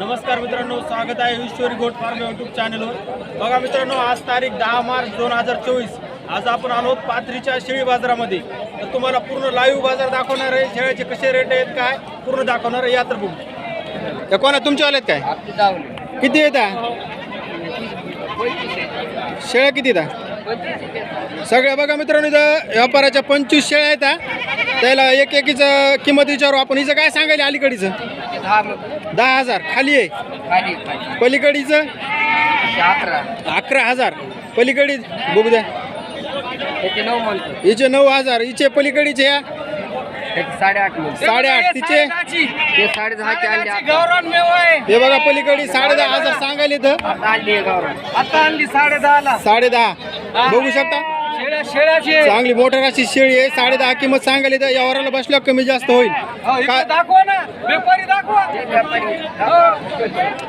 नमस्कार मित्रांनो स्वागत आहे ईश्वरी गोट फार्म यूट्यूब चॅनलवर. बघा मित्रांनो आज तारीख दहा मार्च दोन हजार चोवीस. आज आपण आलो पाथरीच्या शेळी बाजारामध्ये. तर तुम्हाला पूर्ण लाईव्ह बाजार दाखवणार आहे. शेळ्याचे कसे रेट आहेत काय? पूर्ण दाखवणार आहे यात्र बघू त्या कोणा तुमच्या आलेत काय किती येतात शेळ्या किती येतात सगळ्या बघा मित्रांनो इथं व्यापाराच्या पंचवीस शेळ्या आहेत. त्याला एक एकीचं किंमत विचारू आपण. हिचं काय सांगायला अलीकडीचं? दहा हजार. खाली आहे. पलीकडीचं? अकरा. अकरा हजार. पलीकडे बघू द्या. त्याचे नऊ म्हणतो. हिचे नऊ हजार. हिचे पलीकडीचे या. त्याचे साडेआठ म्हणतो. साडेआठ तिचे. ते साडे दहाचे आणले आता. हे बघा पलीकडे साडे दहा हजार सांगायला इथं आता आणली आहे गावरान आता आणली साडे साडे दहा बघू शकता. चांगली मोटर अशी शेळी आहे. साडे दहा किंमत सांगायला इथं यावराला बसल्यावर कमी जास्त होईल. हो, इकडे काय? दाखवा ना. व्यापारी दाखवा. बघा,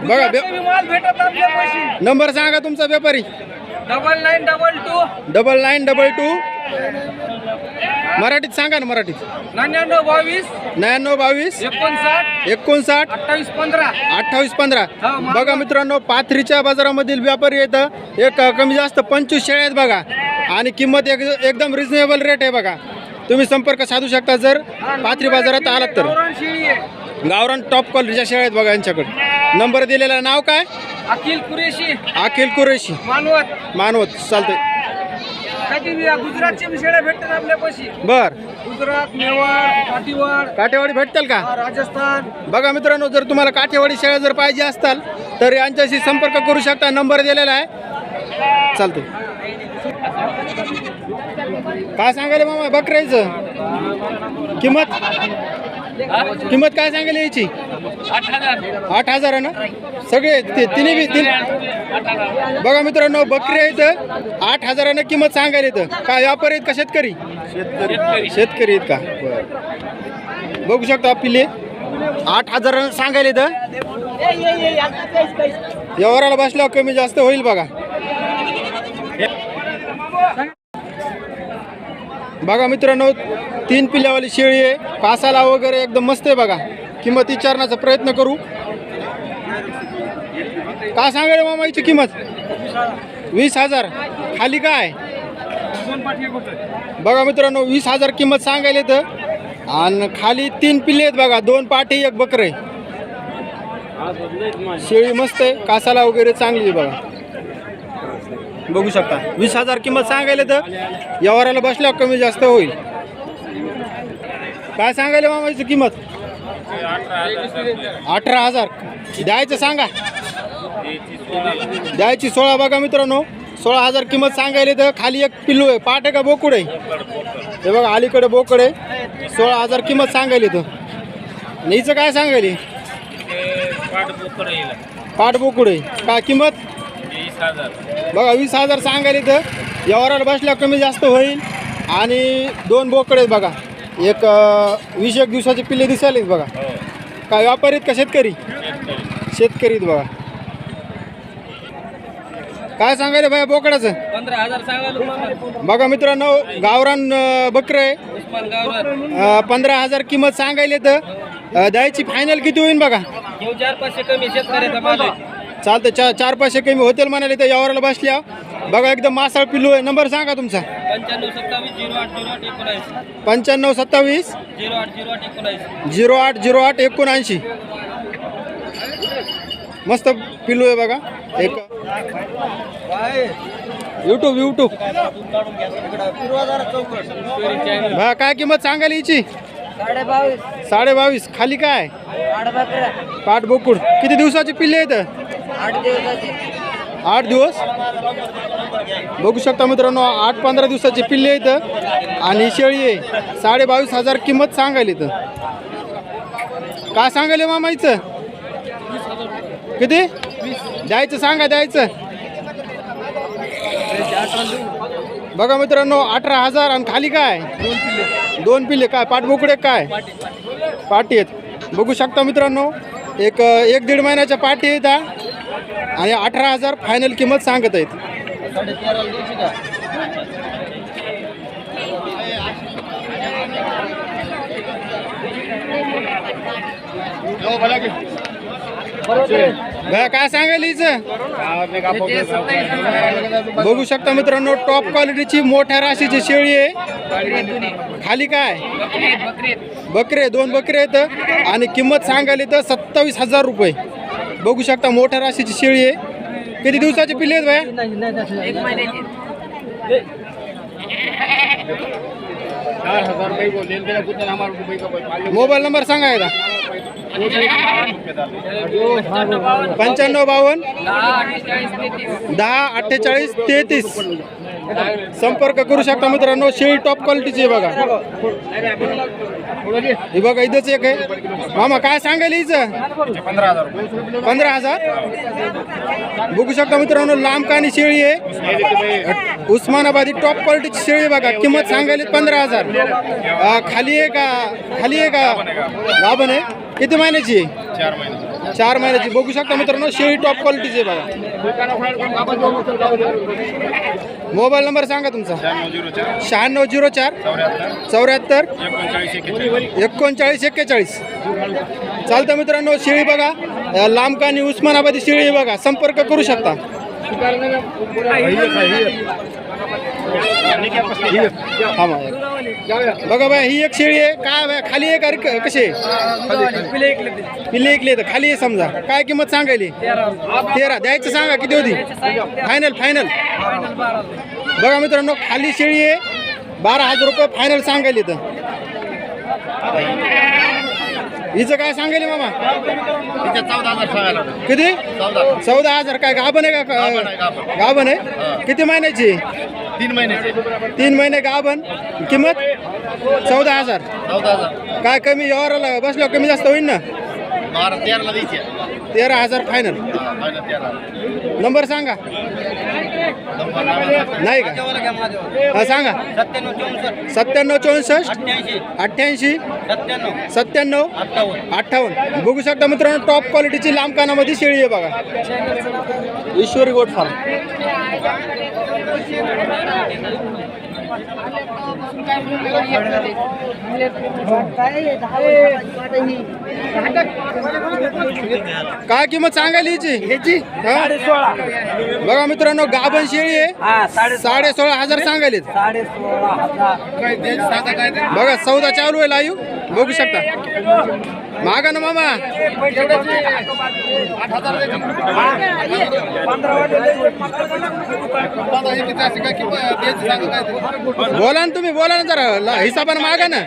बघा व्या- माल भेटत आपल्या पैसे नंबर सांगा तुमचा व्यापारी. Double nine double two. Double nine double two. मराठीत सांगा ना मराठीत. नव्याण्णव बावीस. नव्याण्णव बावीस. एकोणसाठ. एकोणसाठ. अठ्ठावीस पंधरा. अठ्ठावीस पंधरा. हा, बघा मित्रांनो पाथरीच्या बाजारामधील व्यापारी येतं एक कमी जास्त पंचवीस शेळ्या आहेत बघा. आणि किंमत एक एकदम रिझनेबल रेट आहे बघा. तुम्ही संपर्क साधू शकता जर पाथरी बाजारात आलात तर. गावरान टॉप क्वालिटीच्या शेळ्या आहेत बघा यांच्याकडे. नंबर दिलेला नाव काय? अखिल कुरेशी. अखिल कुरेशी. मानवत. मानवत चालतंय. गुजरातचे भेटतात बर. गुजरात मेवाड काठीवाड. काठेवाडी भेटतील का? राजस्थान. बघा मित्रांनो जर तुम्हाला काठेवाडी शेळ्या जर पाहिजे असताल तर यांच्याशी संपर्क करू शकता. नंबर दिलेला आहे. चालते काय सांगायला मामा बकरायचं किंमत? किंमत काय सांगायला यायची आठ हजार ना? सगळे ते तिने बी तीन बघा मित्रांनो बकरी आहेत आठ हजारानं किंमत सांगायला येतं. काय व्यापारी आहेत का शेतकरी? शेतकरी आहेत का? बघू शकता पिले आठ हजारानं सांगायला इथं व्यवहाराला बसल्यावर कमी जास्त होईल बघा. बघा मित्रांनो तीन पिल्ल्यावाली शेळी आहे. कासाला वगैरे एकदम मस्त आहे बघा. किंमत विचारण्याचा प्रयत्न करू. का सांगायला मामा हिची किंमत? वीस हजार. खाली काय? बघा मित्रांनो वीस हजार किंमत सांगायला तर आणि खाली तीन पिल्ले आहेत बघा. दोन पाठी एक बकरे. शेळी मस्त आहे. कासाला वगैरे चांगली आहे बघा. बघू शकता. वीस हजार किंमत सांगायला तर व्यवहाराला बसल्यावर कमी जास्त होईल. काय सांगायला मामाची किंमत? अठरा हजार. द्यायचं सांगा. द्यायची सोळा बघा मित्रांनो. सोळा हजार किंमत सांगायला तर खाली एक पिल्लू आहे. पाट आहे का बोकुड आहे? हे बघा अलीकडे बोकड आहे. सोळा हजार किंमत सांगायली तर. आणि हिचं काय सांगायली? पाठ बोकुड आहे. काय किंमत? बघा वीस हजार सांगायला तर व्यवहाराला बसल्या कमी जास्त होईल. आणि दोन बोकड आहेत बघा. एक अं, वीस एक दिवसाचे पिल्ले दिसायलेत बघा. काय व्यापारी आहेत का शेतकरी? शेतकरी. आहेत बघा. काय सांगायला भाई बोकडाचं? पंधरा हजार सांगायला बघा मित्रांनो गावरान अं, बकरं आहे. उस्मान गावरान. अं, पंधरा हजार किंमत सांगायला तर अं, द्यायची फायनल किती होईल बघा? घेऊ चार पाचशे कमी शेतकऱ्याचा माल आहे. चालतं चार चार पैसे कमी होतील म्हणाले तर यावराला बसल्या. बघा एकदम मासाळ पिल्लू आहे. नंबर सांगा तुमचा. पंच्याण्णव सत्तावीस झिरो आठ झिरो आठ एकोणऐंशी. मस्त पिल्लू आहे बघा. एक. युट्यूब युट्यूब भा काय किंमत सांगायला हिची? साडे बावीस खाली काय? पाठ बोकुड. किती दिवसाची पिल्ले आहेत? आठ दिवस बघू शकता मित्रांनो आठ पंधरा दिवसाची पिल्ले आहेत आणि शेळी आहे. साडे बावीस हजार किंमत सांगायला इथं. काय सांगायले मामाईचं किती? द्यायचं सांगा द्यायचं. बघा मित्रांनो अठरा हजार आणि खाली काय? दोन पिल्ले. दोन पिल्ले काय? पाठबोकडे काय? पाटी आहेत. बघू शकता मित्रांनो एक एक दीड महिन्याच्या पाठी आहेत हा. आणि अठरा हजार फायनल किंमत सांगत आहेत. भया काय सांगायला हिचं बघू शकता मित्रांनो टॉप क्वालिटीची मोठ्या राशीची शेळी आहे. खाली काय? बकरे दोन बकरे आहेत. आणि किंमत सांगायली तर सत्तावीस हजार रुपये. बघू शकता मोठ्या राशीची शेळी आहे. किती दिवसाची पिल्ले आहेत महिन्याची. मोबाईल नंबर सांगा एकदा. पंच्याण्णव बावन्न. दहा अठ्ठेचाळीस तेहतीस. संपर्क करू शकता मित्रांनो शेळी टॉप क्वालिटीची आहे बघा. ही बघा इथंच एक आहे. मामा काय सांगायला हिचं पंधरा हजार. बघू शकता मित्रांनो लांब कानी शेळी आहे. उस्मानाबादी टॉप क्वालिटीची शेळी आहे बघा. किंमत सांगायला पंधरा हजार. खाली आहे का? खाली आहे का? गाभण आहे. किती महिन्याची? आहे चार महिन्याची. बघू शकता मित्रांनो शेळी टॉप क्वालिटीची आहे बघा. मोबाईल नंबर सांगा तुमचा. शहाण्णव झिरो चार चौऱ्याहत्तर एकोणचाळीस एक्केचाळीस. चालतं मित्रांनो शिळी बघा. लांबकानी उस्मानाबादी शिळी बघा. संपर्क करू शकता. थांबा बघा बाय ही एक शेळी आहे. काय बाय खाली आहे का कसे कशी आहे? पिल्ले ऐकले तर खाली आहे समजा. काय किंमत सांगायली? तेरा. द्यायचं सांगा किती होती? फायनल फायनल बघा मित्रांनो खाली शेळी आहे. बारा हजार रुपये फायनल सांगायली तर हिचं काय सांगायली मामा किती? चौदा. हजार. काय गाभण आहे का? गाभण आहे किती महिन्याची? तीन महिने. तीन महिने गाभण. किंमत? चौदा हजार. चौदा हजार. काय कमी यावर बसल्यावर कमी जास्त होईल ना? बारा तेराला द्यायची तेरा हजार फायनल तेरा नंबर सांगा. नाही का? हा सांगा. सत्त्याण्णव चौसष्ट. अठ्ठ्याऐंशी. सत्त्याण्णव. अठ्ठावन्न. बघू शकता मित्रांनो टॉप क्वालिटीची लांब कानामध्ये शेळी आहे बघा. ईश्वरी गोट फार्म काय किंमत सांगायला ह्याची? बघा मित्रांनो गाभण शेळी आहे. साडे सोळा हजार सांगायले बघा चौदा चालू आहे लाईव्ह बघू शकता. मागा ना मामा. बोला ना तुम्ही बोला ना जरा. हिसाबानं मागा ना.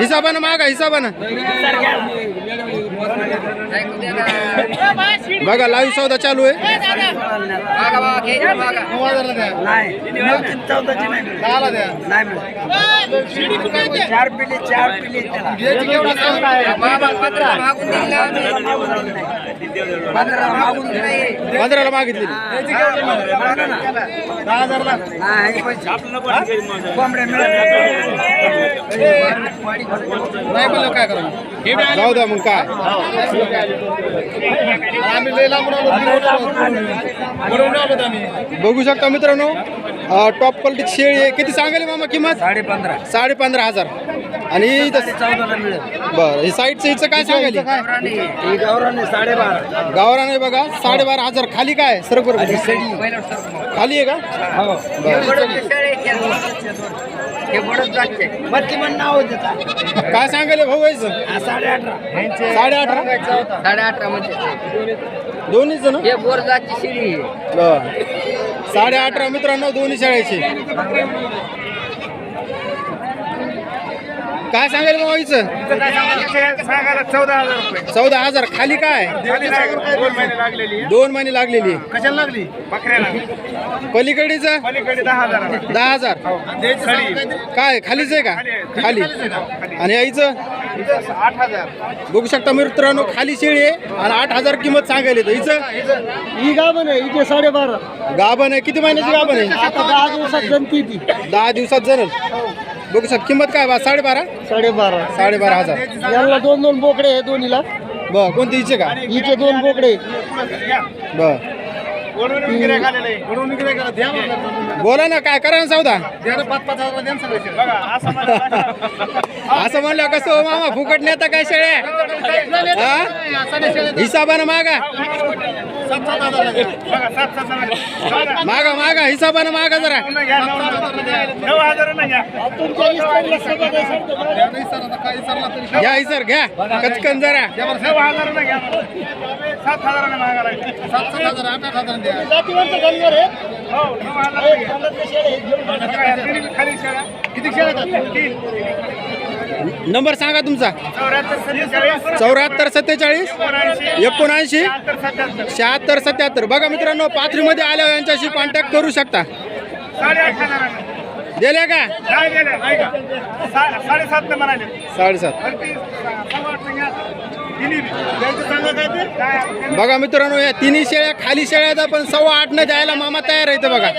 हिसाबानं मागा हिसाबानं. बघा लाईव्ह सौदा चालू आहे. चार पिले चार पिले बाबा पंधरा मागून दिला पंधरा मागून दिला. पंधराला मागितली जाऊ द्या मग काय? बघू शकता मित्रांनो टॉप क्वालिटी शेळी आहे. किती सांगायला मामा किंमत? साडे पंधरा साडे पंधरा हजार. आणि चौदाला मिळेल. बरं हे साईडचं हिचं काय सांगायली? ही गावराने साडेबारा. गावरान आहे बघा साडेबारा हजार. खाली काय? सर बरोबर खाली. आहे का? हे. नाव काय सांगायले भाऊ व्हायचं साडे अठरा साडे अठरा साडे अठरा म्हणजे. दोन्हीच ना हे बोर जातची शिडी. बरं. साडे अठरा मित्रांनो दोन्ही शाळेचे. काय सांगायला भाऊ व्हायचं सांगायला चौदा हजार. रुपये चौदा हजार खाली काय? दोन महिने लागलेली. दोन महिने लागलेली आहे. कशाला लागली? बकऱ्याला. पलीकडीचं? पलीकडे दहा हजार. दहा हजार. काय खालीच आहे का? खाली आणि आईचं? आठ हजार. बघू शकता मित्रांनो खाली शेळी आहे आणि आठ हजार किंमत सांगायला येतं. हिचं ही गाभण आहे इथे साडेबारा. गाभण आहे. किती महिन्याची गाभण आहे? आता दहा दिवसात जमती ती. दहा दिवसात जणल. बघू शकता किंमत काय बा? साडेबारा? साडेबारा. साडेबारा हजार. यांना दोन दोन बोकडे आहे दोन्हीला. बर कोणती हिचे का? हिचे दोन बोकडे बर. बोला ना काय करा ना सौदा. असं म्हणलं कसं हो मामा फुकट नेता काय शेळ्या? हा? हिसाबानं मागा. मागा मागा हिसाबानं मागा जरा घ्या, सर, आता काही सरला तरी. घ्या कचकन जरा. सात हजाराने मागायला आहे. सात सात हजार आठ आठ द्या हो. किती शेळ्या? तीन. नंबर सांगा तुमचा. चौऱ्याहत्तर सत्तेचाळीस एकोणऐंशी शहात्तर सत्याहत्तर. बघा मित्रांनो पाथरीमध्ये आल्यावर यांच्याशी कॉन्टॅक्ट करू शकता. गेले का? साडेसात. साडेसात बघा मित्रांनो या तिन्ही शेळ्या खाली शेळ्या पण सव्वा आठ न द्यायला मामा तयार आहे बघा.